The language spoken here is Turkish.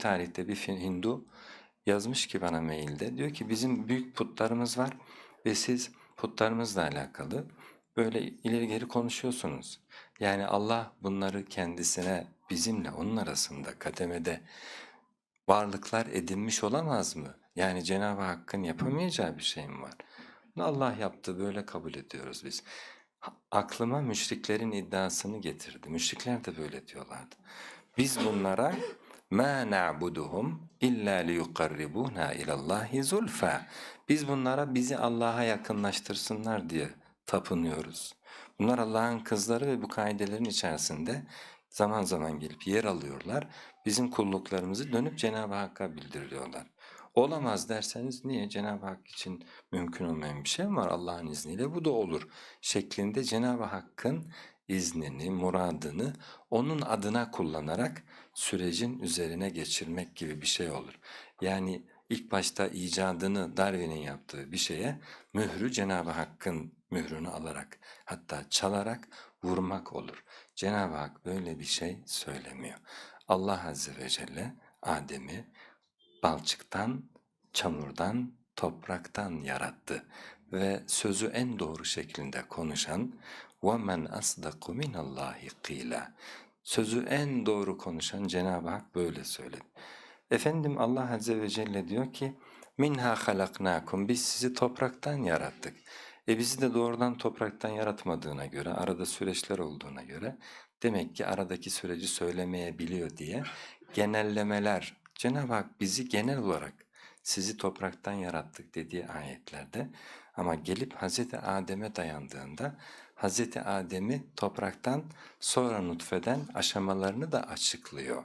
tarihte bir Hindu yazmış ki bana mailde diyor ki bizim büyük putlarımız var ve siz putlarımızla alakalı böyle ileri geri konuşuyorsunuz. Yani Allah bunları kendisine bizimle onun arasında kademede varlıklar edinmiş olamaz mı? Yani Cenab-ı Hakk'ın yapamayacağı bir şey mi var? Bunu Allah yaptı böyle kabul ediyoruz biz. Aklıma müşriklerin iddiasını getirdi. Müşrikler de böyle diyorlardı. Biz bunlara ma na'buduhum illa liyuqarribuna ilallahi zulfa. Biz bunlara bizi Allah'a yakınlaştırsınlar diye tapınıyoruz. Bunlar Allah'ın kızları ve bu kaidelerin içerisinde zaman zaman gelip yer alıyorlar. Bizim kulluklarımızı dönüp Cenab-ı Hakk'a bildiriyorlar. Olamaz derseniz niye Cenab-ı Hak için mümkün olmayan bir şey var Allah'ın izniyle bu da olur şeklinde Cenab-ı Hakk'ın iznini, muradını onun adına kullanarak sürecin üzerine geçirmek gibi bir şey olur. Yani ilk başta icadını Darwin'in yaptığı bir şeye mührü Cenab-ı Hakk'ın mührünü alarak hatta çalarak vurmak olur. Cenab-ı Hak böyle bir şey söylemiyor. Allah Azze ve Celle Adem'i balçıktan, çamurdan, topraktan yarattı ve sözü en doğru şeklinde konuşan وَمَنْ أَصْدَقُ مِنَ اللّٰهِ قِيلًا Sözü en doğru konuşan Cenab-ı Hak böyle söyledi. Efendim Allah Azze ve Celle diyor ki minha halaknakum biz sizi topraktan yarattık. E bizi de doğrudan topraktan yaratmadığına göre arada süreçler olduğuna göre demek ki aradaki süreci söylemeyebiliyor diye genellemeler Cenab-ı Hak bizi genel olarak sizi topraktan yarattık dediği ayetlerde ama gelip Hazreti Adem'e dayandığında Hazreti Adem'i topraktan sonra nutfeden aşamalarını da açıklıyor.